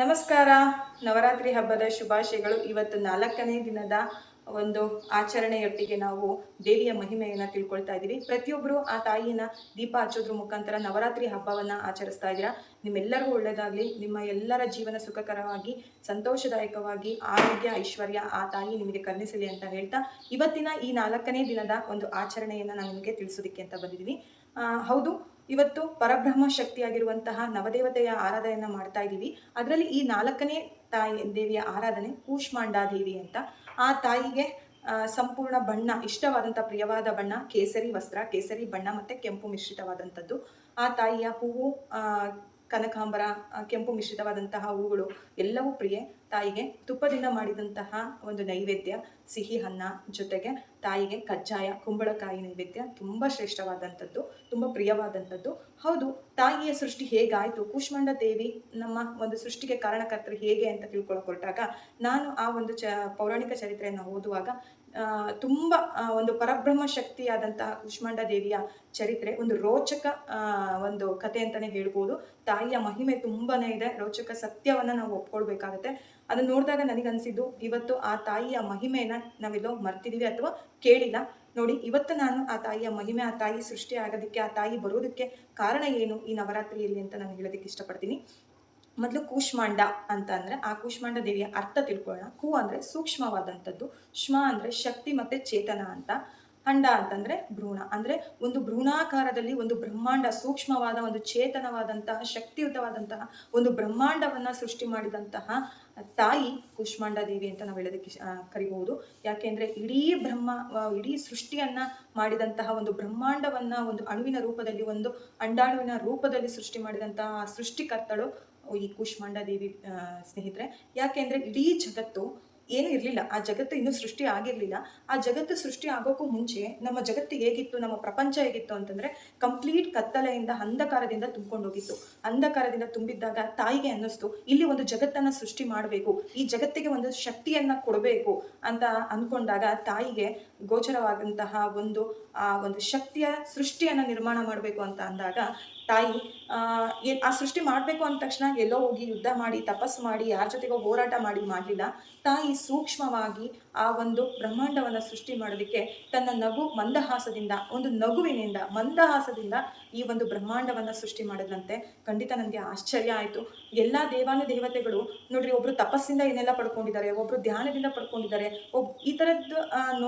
ನಮಸ್ಕಾರ. ನವರಾತ್ರಿ ಹಬ್ಬದ ಶುಭಾಶಯಗಳು. ಇವತ್ತು ನಾಲ್ಕನೇ ದಿನದ ಒಂದು ಆಚರಣೆಯೊಟ್ಟಿಗೆ ನಾವು ದೇವಿಯ ಮಹಿಮೆಯನ್ನು ತಿಳ್ಕೊಳ್ತಾ ಇದ್ದೀವಿ. ಪ್ರತಿಯೊಬ್ಬರು ಆ ತಾಯಿನ ದೀಪ ಹಚ್ಚೋದ್ರ ಮುಖಾಂತರ ನವರಾತ್ರಿ ಹಬ್ಬವನ್ನು ಆಚರಿಸ್ತಾ ಇದ್ದೀರಾ? ನಿಮ್ಮೆಲ್ಲರಿಗೂ ಒಳ್ಳೆಯದಾಗಲಿ ನಿಮ್ಮ ಎಲ್ಲರ ಜೀವನ ಸುಖಕರವಾಗಿ, ಸಂತೋಷದಾಯಕವಾಗಿ, ಆರೋಗ್ಯ, ಐಶ್ವರ್ಯ ಆ ತಾಯಿ ನಿಮಗೆ ಕರುಣಿಸಲಿ ಅಂತ ಹೇಳ್ತಾ ಇವತ್ತಿನ ಈ ನಾಲ್ಕನೇ ದಿನದ ಒಂದು ಆಚರಣೆಯನ್ನು ನಾನು ನಿಮಗೆ ತಿಳಿಸೋದಕ್ಕೆ ಅಂತ ಬಂದಿದ್ದೀನಿ. ಹೌದು ಇವತ್ತು ಪರಬ್ರಹ್ಮ ಶಕ್ತಿಯಾಗಿರುವಂತಹ ನವದೇವತೆಯ ಆರಾಧನೆಯನ್ನು ಮಾಡ್ತಾ ಇದ್ದೀವಿ ಅದರಲ್ಲಿ ಈ ನಾಲ್ಕನೇ ತಾಯಿ ದೇವಿಯ ಆರಾಧನೆ ಕೂಷ್ಮಾಂಡಾ ದೇವಿ ಅಂತ. ಆ ತಾಯಿಗೆ ಸಂಪೂರ್ಣ ಬಣ್ಣ ಇಷ್ಟವಾದಂಥ ಪ್ರಿಯವಾದ ಬಣ್ಣ, ಕೇಸರಿ ವಸ್ತ್ರ, ಕೇಸರಿ ಬಣ್ಣ ಮತ್ತು ಕೆಂಪು ಮಿಶ್ರಿತವಾದಂಥದ್ದು. ಆ ತಾಯಿಯ ಹೂವು ಕನಕಾಂಬರ ಕೆಂಪು ಮಿಶ್ರಿತವಾದಂತಹ ಹೂಗಳು ಎಲ್ಲವೂ ಪ್ರಿಯೆ. ತಾಯಿಗೆ ತುಪ್ಪದಿಂದ ಮಾಡಿದಂತಹ ಒಂದು ನೈವೇದ್ಯ ಸಿಹಿ ಅನ್ನ ಜೊತೆಗೆ ತಾಯಿಗೆ ಕಜ್ಜಾಯ, ಕುಂಬಳಕಾಯಿ ನೈವೇದ್ಯ ತುಂಬ ಶ್ರೇಷ್ಠವಾದಂಥದ್ದು, ತುಂಬ ಪ್ರಿಯವಾದಂಥದ್ದು. ಹೌದು, ತಾಯಿಯ ಸೃಷ್ಟಿ ಹೇಗಾಯಿತು? ಕೂಷ್ಮಾಂಡ ದೇವಿ ನಮ್ಮ ಒಂದು ಸೃಷ್ಟಿಗೆ ಕಾರಣಕರ್ತರು ಹೇಗೆ ಅಂತ ತಿಳ್ಕೊಳ್ಳೋಕೆ ಹೊರಟಾಗ, ನಾನು ಆ ಒಂದು ಚ, ಪೌರಾಣಿಕ ಚರಿತ್ರೆಯನ್ನು ಓದುವಾಗ ತುಂಬ ಒಂದು ಪರಬ್ರಹ್ಮ ಶಕ್ತಿಯಾದಂತಹ ಕುಷ್ಮಾಂಡ ದೇವಿಯ ಚರಿತ್ರೆ, ಒಂದು ರೋಚಕ ಒಂದು ಕತೆ ಅಂತಾನೆ ಹೇಳ್ಬೋದು. ತಾಯಿಯ ಮಹಿಮೆ ತುಂಬಾನೇ ಇದೆ. ರೋಚಕ ಸತ್ಯವನ್ನ ನಾವು ಒಪ್ಕೊಳ್ಬೇಕಾಗತ್ತೆ. ಅದನ್ನ ನೋಡಿದಾಗ ನನಗನ್ಸಿದ್ದು, ಇವತ್ತು ಆ ತಾಯಿಯ ಮಹಿಮೆಯನ್ನ ನಾವೆಲ್ಲೋ ಮರ್ತಿದೀವಿ ಅಥವಾ ಕೇಳಿಲ್ಲ. ನೋಡಿ, ಇವತ್ತು ನಾನು ಆ ತಾಯಿಯ ಮಹಿಮೆ, ಆ ತಾಯಿ ಸೃಷ್ಟಿ ಆಗೋದಕ್ಕೆ, ಆ ತಾಯಿ ಬರೋದಕ್ಕೆ ಕಾರಣ ಏನು ಈ ನವರಾತ್ರಿಯಲ್ಲಿ? ಅಂತ ನಾನು ಹೇಳೋದಕ್ಕೆ ಇಷ್ಟಪಡ್ತೀನಿ. ಮೊದಲು ಕೂಷ್ಮಾಂಡ ಅಂತ ಅಂದರೆ ಆ ಕೂಷ್ಮಾಂಡ ದೇವಿಯ ಅರ್ಥ ತಿಳ್ಕೊಳ್ಳೋಣ. ಕು ಅಂದ್ರೆ ಸೂಕ್ಷ್ಮವಾದಂಥದ್ದು, ಶ್ಮ ಅಂದ್ರೆ ಶಕ್ತಿ ಮತ್ತೆ ಚೇತನ ಅಂತ ಅಂಡ ಅಂತಂದ್ರೆ ಭ್ರೂಣ. ಅಂದ್ರೆ ಒಂದು ಭ್ರೂಣಾಕಾರದಲ್ಲಿ ಒಂದು ಬ್ರಹ್ಮಾಂಡ ಸೂಕ್ಷ್ಮವಾದ ಒಂದು ಚೇತನವಾದಂತಹ, ಶಕ್ತಿಯುತವಾದಂತಹ ಒಂದು ಬ್ರಹ್ಮಾಂಡವನ್ನ ಸೃಷ್ಟಿ ಮಾಡಿದಂತಹ ತಾಯಿ ಕೂಷ್ಮಾಂಡ ದೇವಿ ಅಂತ ನಾವು ಹೇಳೋದಕ್ಕೆ ಕರಿಬಹುದು. ಯಾಕೆಂದ್ರೆ ಇಡೀ ಬ್ರಹ್ಮ ಇಡೀ ಸೃಷ್ಟಿಯನ್ನ ಮಾಡಿದಂತಹ ಒಂದು ಬ್ರಹ್ಮಾಂಡವನ್ನ ಒಂದು ಅಣುವಿನ ರೂಪದಲ್ಲಿ, ಒಂದು ಅಂಡಾಣುವಿನ ರೂಪದಲ್ಲಿ ಸೃಷ್ಟಿ ಮಾಡಿದಂತಹ ಸೃಷ್ಟಿಕರ್ತಳು ಈ ಕುಷ್ಮಂಡ ದೇವಿ ಸ್ನೇಹಿತರೆ. ಯಾಕೆಂದ್ರೆ ಇಡೀ ಜಗತ್ತು ಏನೂ ಇರಲಿಲ್ಲ. ಆ ಜಗತ್ತು ಇನ್ನೂ ಸೃಷ್ಟಿ ಆಗಿರಲಿಲ್ಲ. ಆ ಜಗತ್ತು ಸೃಷ್ಟಿ ಆಗೋಕ್ಕೂ ಮುಂಚೆ ನಮ್ಮ ಜಗತ್ತು ಹೇಗಿತ್ತು, ನಮ್ಮ ಪ್ರಪಂಚ ಹೇಗಿತ್ತು ಅಂತಂದರೆ ಕಂಪ್ಲೀಟ್ ಕತ್ತಲೆಯಿಂದ, ಅಂಧಕಾರದಿಂದ ತುಂಬಿಕೊಂಡೋಗಿತ್ತು. ಅಂಧಕಾರದಿಂದ ತುಂಬಿದ್ದಾಗ ತಾಯಿಗೆ ಅನ್ನಿಸ್ತು, ಇಲ್ಲಿ ಒಂದು ಜಗತ್ತನ್ನು ಸೃಷ್ಟಿ ಮಾಡಬೇಕು, ಈ ಜಗತ್ತಿಗೆ ಒಂದು ಶಕ್ತಿಯನ್ನು ಕೊಡಬೇಕು ಅಂತ ಅಂದ್ಕೊಂಡಾಗ ತಾಯಿಗೆ ಗೋಚರವಾದಂತಹ ಒಂದು, ಆ ಒಂದು ಶಕ್ತಿಯ ಸೃಷ್ಟಿಯನ್ನು ನಿರ್ಮಾಣ ಮಾಡಬೇಕು ಅಂತ ಅಂದಾಗ ತಾಯಿ ಆ, ಸೃಷ್ಟಿ ಮಾಡಬೇಕು ಅಂದ ತಕ್ಷಣ ಎಲ್ಲೋ ಹೋಗಿ ಯುದ್ಧ ಮಾಡಿ ತಪಸ್ಸು ಮಾಡಿ ಯಾರ ಜೊತೆಗೋ ಹೋರಾಟ ಮಾಡಿ ಮಾಡಲಿಲ್ಲ. ತಾಯಿ ಸೂಕ್ಷ್ಮವಾಗಿ ಆ ಒಂದು ಬ್ರಹ್ಮಾಂಡವನ್ನು ಸೃಷ್ಟಿ ಮಾಡೋದಕ್ಕೆ ತನ್ನ ನಗು ಮಂದಹಾಸದಿಂದ ಒಂದು ನಗುವಿನಿಂದ ಮಂದಹಾಸದಿಂದ ಈ ಒಂದು ಬ್ರಹ್ಮಾಂಡವನ್ನು ಸೃಷ್ಟಿ ಮಾಡಿದಂತೆ ಖಂಡಿತ ನನಗೆ ಆಶ್ಚರ್ಯ ಆಯಿತು. ಎಲ್ಲ ದೇವಾನು ದೇವತೆಗಳು ನೋಡ್ರಿ ಒಬ್ರು ತಪಸ್ಸಿಂದ ಏನೆಲ್ಲ ಪಡ್ಕೊಂಡಿದ್ದಾರೆ ಒಬ್ರು ಧ್ಯಾನದಿಂದ ಪಡ್ಕೊಂಡಿದ್ದಾರೆ ಒಬ್ ಈ ಥರದ್ದು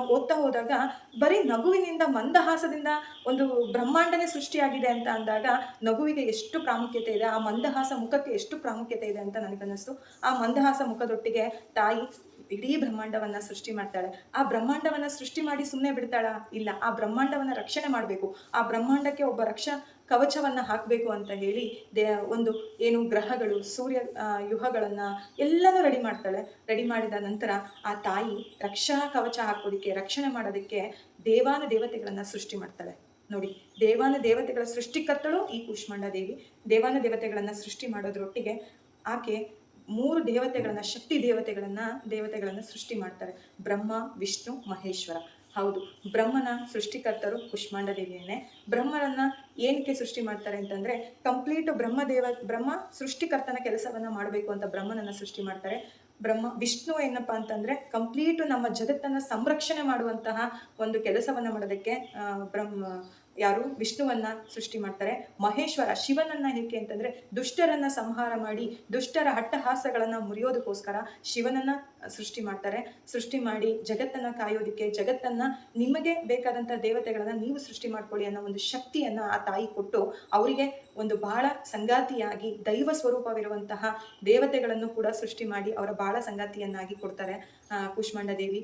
ಓದ್ತಾ ಹೋದಾಗ ಬರೀ ನಗುವಿನಿಂದ ಮಂದಹಾಸದಿಂದ ಒಂದು ಬ್ರಹ್ಮಾಂಡನೇ ಸೃಷ್ಟಿಯಾಗಿದೆ ಅಂತ ಅಂದಾಗ ನಗುವಿಗೆ ಎಷ್ಟು ಪ್ರಾಮುಖ್ಯತೆ ಇದೆ, ಆ ಮಂದಹಾಸ ಮುಖಕ್ಕೆ ಎಷ್ಟು ಪ್ರಾಮುಖ್ಯತೆ ಇದೆ ಅಂತ ನನಗನ್ನಿಸ್ತು ಆ ಮಂದಹಾಸ ಮುಖದೊಟ್ಟಿಗೆ ತಾಯಿ ಇಡೀ ಬ್ರಹ್ಮಾಂಡವನ್ನ ಸೃಷ್ಟಿ ಮಾಡ್ತಾಳೆ. ಆ ಬ್ರಹ್ಮಾಂಡವನ್ನ ಸೃಷ್ಟಿ ಮಾಡಿ ಸುಮ್ಮನೆ ಬಿಡ್ತಾಳ? ಇಲ್ಲ. ಆ ಬ್ರಹ್ಮಾಂಡವನ್ನ ರಕ್ಷಣೆ ಮಾಡಬೇಕು. ಆ ಬ್ರಹ್ಮಾಂಡಕ್ಕೆ ಒಬ್ಬ ರಕ್ಷ ಕವಚವನ್ನ ಹಾಕಬೇಕು ಅಂತ ಹೇಳಿ ದೇ ಒಂದು ಏನು ಗ್ರಹಗಳು, ಸೂರ್ಯ ಯುಹಗಳನ್ನು ಯುಹಗಳನ್ನ ಎಲ್ಲನೂ ರೆಡಿ ಮಾಡ್ತಾಳೆ. ರೆಡಿ ಮಾಡಿದ ನಂತರ ಆ ತಾಯಿ ರಕ್ಷಾ ಕವಚ ಹಾಕೋದಕ್ಕೆ, ರಕ್ಷಣೆ ಮಾಡೋದಕ್ಕೆ ದೇವಾನ ದೇವತೆಗಳನ್ನ ಸೃಷ್ಟಿ ಮಾಡ್ತಾಳೆ. ನೋಡಿ, ದೇವಾನ ದೇವತೆಗಳ ಸೃಷ್ಟಿಕರ್ತಳು ಈ ಕೂಷ್ಮಾಂಡ ದೇವಿ. ದೇವಾನ ದೇವತೆಗಳನ್ನ ಸೃಷ್ಟಿ ಮಾಡೋದ್ರೊಟ್ಟಿಗೆ ಆಕೆ ಮೂರು ದೇವತೆಗಳನ್ನ, ಶಕ್ತಿ ದೇವತೆಗಳನ್ನ ದೇವತೆಗಳನ್ನ ಸೃಷ್ಟಿ ಮಾಡ್ತಾರೆ. ಬ್ರಹ್ಮ, ವಿಷ್ಣು, ಮಹೇಶ್ವರ. ಹೌದು, ಬ್ರಹ್ಮನ ಸೃಷ್ಟಿಕರ್ತರು ಕುಷ್ಮಾಂಡ ದೇವಿಯನ್ನೇ. ಬ್ರಹ್ಮನನ್ನ ಏನಕ್ಕೆ ಸೃಷ್ಟಿ ಮಾಡ್ತಾರೆ ಅಂತಂದ್ರೆ, ಕಂಪ್ಲೀಟ್ ಬ್ರಹ್ಮದೇವ ಬ್ರಹ್ಮ ಸೃಷ್ಟಿಕರ್ತನ ಕೆಲಸವನ್ನ ಮಾಡಬೇಕು ಅಂತ ಬ್ರಹ್ಮನನ್ನ ಸೃಷ್ಟಿ ಮಾಡ್ತಾರೆ. ಬ್ರಹ್ಮ, ವಿಷ್ಣು ಏನಪ್ಪಾ ಅಂತಂದ್ರೆ, ಕಂಪ್ಲೀಟ್ ನಮ್ಮ ಜಗತ್ತನ್ನ ಸಂರಕ್ಷಣೆ ಮಾಡುವಂತಹ ಒಂದು ಕೆಲಸವನ್ನ ಮಾಡೋದಕ್ಕೆ ಬ್ರಹ್ಮ ಯಾರು? ವಿಷ್ಣುವನ್ನ ಸೃಷ್ಟಿ ಮಾಡ್ತಾರೆ. ಮಹೇಶ್ವರ ಶಿವನನ್ನ ಏಕೆ ಅಂತಂದ್ರೆ ದುಷ್ಟರನ್ನ ಸಂಹಾರ ಮಾಡಿ, ದುಷ್ಟರ ಹಟ್ಟಹಾಸಗಳನ್ನ ಮುರಿಯೋದಕ್ಕೋಸ್ಕರ ಶಿವನನ್ನ ಸೃಷ್ಟಿ ಮಾಡ್ತಾರೆ. ಸೃಷ್ಟಿ ಮಾಡಿ ಜಗತ್ತನ್ನ ಕಾಯೋದಿಕ್ಕೆ, ಜಗತ್ತನ್ನ ನಿಮಗೆ ಬೇಕಾದಂತಹ ದೇವತೆಗಳನ್ನ ನೀವು ಸೃಷ್ಟಿ ಮಾಡ್ಕೊಳ್ಳಿ ಅನ್ನೋ ಒಂದು ಶಕ್ತಿಯನ್ನ ಆ ತಾಯಿ ಕೊಟ್ಟು ಅವರಿಗೆ ಒಂದು ಬಾಳ ಸಂಗಾತಿಯಾಗಿ ದೈವ ಸ್ವರೂಪವಿರುವಂತಹ ದೇವತೆಗಳನ್ನು ಕೂಡ ಸೃಷ್ಟಿ ಮಾಡಿ ಅವರ ಬಾಳ ಸಂಗಾತಿಯನ್ನಾಗಿ ಕೊಡ್ತಾರೆ. ಕೂಷ್ಮಾಂಡ ದೇವಿ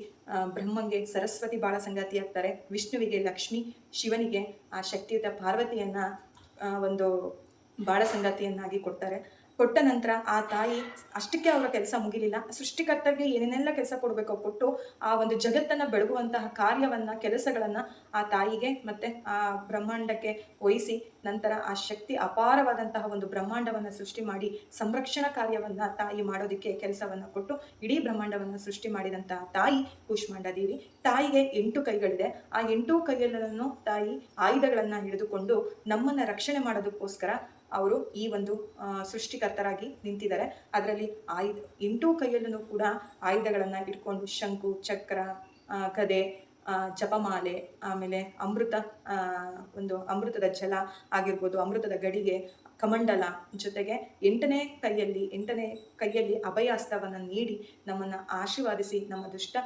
ಬ್ರಹ್ಮಂಗೆ ಸರಸ್ವತಿ ಬಾಳ ಸಂಗಾತಿಯಾಗ್ತಾರೆ. ವಿಷ್ಣುವಿಗೆ ಲಕ್ಷ್ಮಿ, ಶಿವನಿಗೆ ಆ ಶಕ್ತಿಯುತ ಪಾರ್ವತಿಯನ್ನ ಒಂದು ಬಾಳ ಸಂಗಾತಿಯನ್ನಾಗಿ ಕೊಡ್ತಾರೆ. ಕೊಟ್ಟ ನಂತರ ಆ ತಾಯಿ ಅಷ್ಟಕ್ಕೆ ಅವರ ಕೆಲಸ ಮುಗಿಲಿಲ್ಲ. ಸೃಷ್ಟಿಕರ್ತರಿಗೆ ಏನೇನೆಲ್ಲ ಕೆಲಸ ಕೊಡಬೇಕೋ ಕೊಟ್ಟು ಆ ಒಂದು ಜಗತ್ತನ್ನ ಬೆಳಗುವಂತಹ ಕಾರ್ಯವನ್ನ, ಕೆಲಸಗಳನ್ನ ಆ ತಾಯಿಗೆ ಮತ್ತೆ ಆ ಬ್ರಹ್ಮಾಂಡಕ್ಕೆ ವಹಿಸಿ ನಂತರ ಆ ಶಕ್ತಿ ಅಪಾರವಾದಂತಹ ಒಂದು ಬ್ರಹ್ಮಾಂಡವನ್ನ ಸೃಷ್ಟಿ ಮಾಡಿ, ಸಂರಕ್ಷಣಾ ಕಾರ್ಯವನ್ನ ತಾಯಿ ಮಾಡೋದಕ್ಕೆ ಕೆಲಸವನ್ನ ಕೊಟ್ಟು ಇಡೀ ಬ್ರಹ್ಮಾಂಡವನ್ನ ಸೃಷ್ಟಿ ಮಾಡಿದಂತಹ ತಾಯಿ ಕೂಷ್ಮಾಂಡ ದೇವಿ. ತಾಯಿಗೆ ಎಂಟು ಕೈಗಳಿದೆ. ಆ ಎಂಟು ಕೈಗಳನ್ನು ತಾಯಿ ಆಯುಧಗಳನ್ನ ಹಿಡಿದುಕೊಂಡು ನಮ್ಮನ್ನ ರಕ್ಷಣೆ ಮಾಡೋದಕ್ಕೋಸ್ಕರ ಅವರು ಈ ಒಂದು ಸೃಷ್ಟಿಕರ್ತರಾಗಿ ನಿಂತಿದ್ದಾರೆ. ಅದರಲ್ಲಿ ಆಯುಧ, ಎಂಟು ಕೈಯಲ್ಲೂ ಕೂಡ ಆಯುಧಗಳನ್ನು ಇಟ್ಕೊಂಡು ಶಂಕು, ಚಕ್ರ ಕದೆ ಜಪಮಾಲೆ, ಆಮೇಲೆ ಅಮೃತ ಒಂದು ಅಮೃತದ ಜಲ ಆಗಿರ್ಬೋದು, ಅಮೃತದ ಗಡಿಗೆ ಕಮಂಡಲ ಜೊತೆಗೆ ಎಂಟನೇ ಕೈಯಲ್ಲಿ ಎಂಟನೇ ಕೈಯಲ್ಲಿ ಅಭಯಾಸ್ತವನ್ನು ನೀಡಿ ನಮ್ಮನ್ನು ಆಶೀರ್ವಾದಿಸಿ, ನಮ್ಮ ದುಷ್ಟ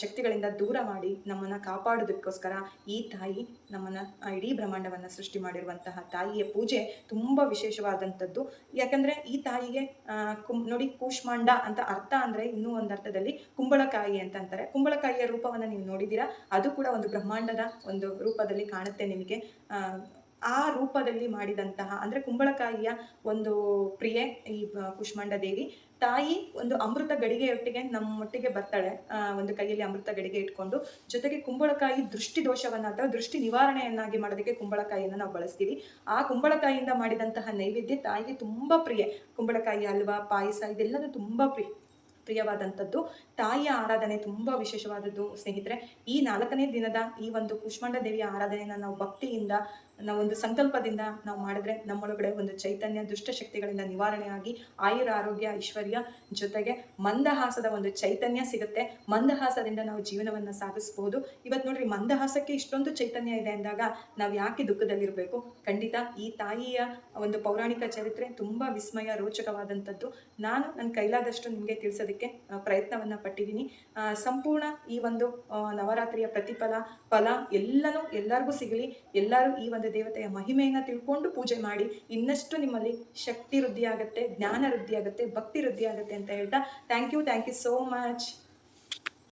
ಶಕ್ತಿಗಳಿಂದ ದೂರ ಮಾಡಿ ನಮ್ಮನ್ನು ಕಾಪಾಡೋದಕ್ಕೋಸ್ಕರ ಈ ತಾಯಿ ನಮ್ಮನ್ನು ಇಡೀ ಬ್ರಹ್ಮಾಂಡವನ್ನು ಸೃಷ್ಟಿ ಮಾಡಿರುವಂತಹ ತಾಯಿಯ ಪೂಜೆ ತುಂಬ ವಿಶೇಷವಾದಂಥದ್ದು. ಯಾಕಂದರೆ ಈ ತಾಯಿಗೆ ಕುಂ, ನೋಡಿ ಕೂಷ್ಮಾಂಡ ಅಂತ ಅರ್ಥ ಅಂದರೆ ಇನ್ನೂ ಒಂದು ಅರ್ಥದಲ್ಲಿ ಕುಂಬಳಕಾಯಿ ಅಂತ ಅಂತಾರೆ. ಕುಂಬಳಕಾಯಿಯ ರೂಪವನ್ನು ನೀವು ನೋಡಿದ್ದೀರಾ? ಅದು ಕೂಡ ಒಂದು ಬ್ರಹ್ಮಾಂಡದ ಒಂದು ರೂಪದಲ್ಲಿ ಕಾಣುತ್ತೆ ನಿಮಗೆ. ಆ, ರೂಪದಲ್ಲಿ ಮಾಡಿದಂತಹ ಅಂದರೆ ಕುಂಬಳಕಾಯಿಯ ಒಂದು ಪ್ರಿಯೆ ಈ ಕುಷ್ಮಂಡ ದೇವಿ ತಾಯಿ ಒಂದು ಅಮೃತ ಗಡಿಗೆಯೊಟ್ಟಿಗೆ ನಮ್ಮೊಟ್ಟಿಗೆ ಬರ್ತಾಳೆ. ಒಂದು ಕೈಯಲ್ಲಿ ಅಮೃತ ಗಡಿಗೆ ಇಟ್ಕೊಂಡು ಜೊತೆಗೆ ಕುಂಬಳಕಾಯಿ ದೃಷ್ಟಿ ದೋಷವನ್ನು ಅಥವಾ ದೃಷ್ಟಿ ನಿವಾರಣೆಯನ್ನಾಗಿ ಮಾಡೋದಕ್ಕೆ ಕುಂಬಳಕಾಯಿಯನ್ನು ನಾವು ಬಳಸ್ತೀವಿ. ಆ ಕುಂಬಳಕಾಯಿಯಿಂದ ಮಾಡಿದಂತಹ ನೈವೇದ್ಯ ತಾಯಿಗೆ ತುಂಬ ಪ್ರಿಯ. ಕುಂಬಳಕಾಯಿ ಹಲ್ವಾ ಪಾಯಸ ಇದೆಲ್ಲನೂ ತುಂಬ ಪ್ರಿಯ ಪ್ರಿಯವಾದಂಥದ್ದು. ತಾಯಿಯ ಆರಾಧನೆ ತುಂಬ ವಿಶೇಷವಾದದ್ದು. ಸ್ನೇಹಿತರೆ ಈ ನಾಲ್ಕನೇ ದಿನದ ಈ ಒಂದು ಕುಷ್ಮಾಂಡ ದೇವಿಯ ಆರಾಧನೆಯನ್ನು ನಾವು ಭಕ್ತಿಯಿಂದ ನಾವು ಒಂದು ಸಂಕಲ್ಪದಿಂದ ನಾವು ಮಾಡಿದ್ರೆ ನಮ್ಮೊಳಗಡೆ ಒಂದು ಚೈತನ್ಯ, ದುಷ್ಟಶಕ್ತಿಗಳಿಂದ ನಿವಾರಣೆಯಾಗಿ ಆಯುರ, ಆರೋಗ್ಯ, ಐಶ್ವರ್ಯ ಜೊತೆಗೆ ಮಂದಹಾಸದ ಒಂದು ಚೈತನ್ಯ ಸಿಗುತ್ತೆ. ಮಂದಹಾಸದಿಂದ ನಾವು ಜೀವನವನ್ನು ಸಾಗಿಸ್ಬೋದು. ಇವತ್ತು ನೋಡ್ರಿ, ಮಂದಹಾಸಕ್ಕೆ ಇಷ್ಟೊಂದು ಚೈತನ್ಯ ಇದೆ ಅಂದಾಗ ನಾವು ಯಾಕೆ ದುಃಖದಲ್ಲಿರಬೇಕು? ಖಂಡಿತ ಈ ತಾಯಿಯ ಒಂದು ಪೌರಾಣಿಕ ಚರಿತ್ರೆ ತುಂಬ ವಿಸ್ಮಯ, ರೋಚಕವಾದಂಥದ್ದು. ನಾನು ನನ್ನ ಕೈಲಾದಷ್ಟು ನಿಮಗೆ ತಿಳಿಸೋದಕ್ಕೆ ಪ್ರಯತ್ನವನ್ನು ಪಟ್ಟಿದ್ದೀನಿ. ಸಂಪೂರ್ಣ ಈ ಒಂದು ನವರಾತ್ರಿಯ ಪ್ರತಿಫಲ, ಫಲ ಎಲ್ಲನೂ ಎಲ್ಲರಿಗೂ ಸಿಗಲಿ. ಎಲ್ಲರೂ ಈ ಒಂದು ದೇವತೆಯ ಮಹಿಮೆಯನ್ನು ತಿಳ್ಕೊಂಡು ಪೂಜೆ ಮಾಡಿ ಇನ್ನಷ್ಟು ನಿಮ್ಮಲ್ಲಿ ಶಕ್ತಿ ವೃದ್ಧಿಯಾಗುತ್ತೆ, ಜ್ಞಾನ ವೃದ್ಧಿಯಾಗುತ್ತೆ, ಭಕ್ತಿ ವೃದ್ಧಿ ಆಗುತ್ತೆ ಅಂತ ಹೇಳ್ತಾ thank you thank you so much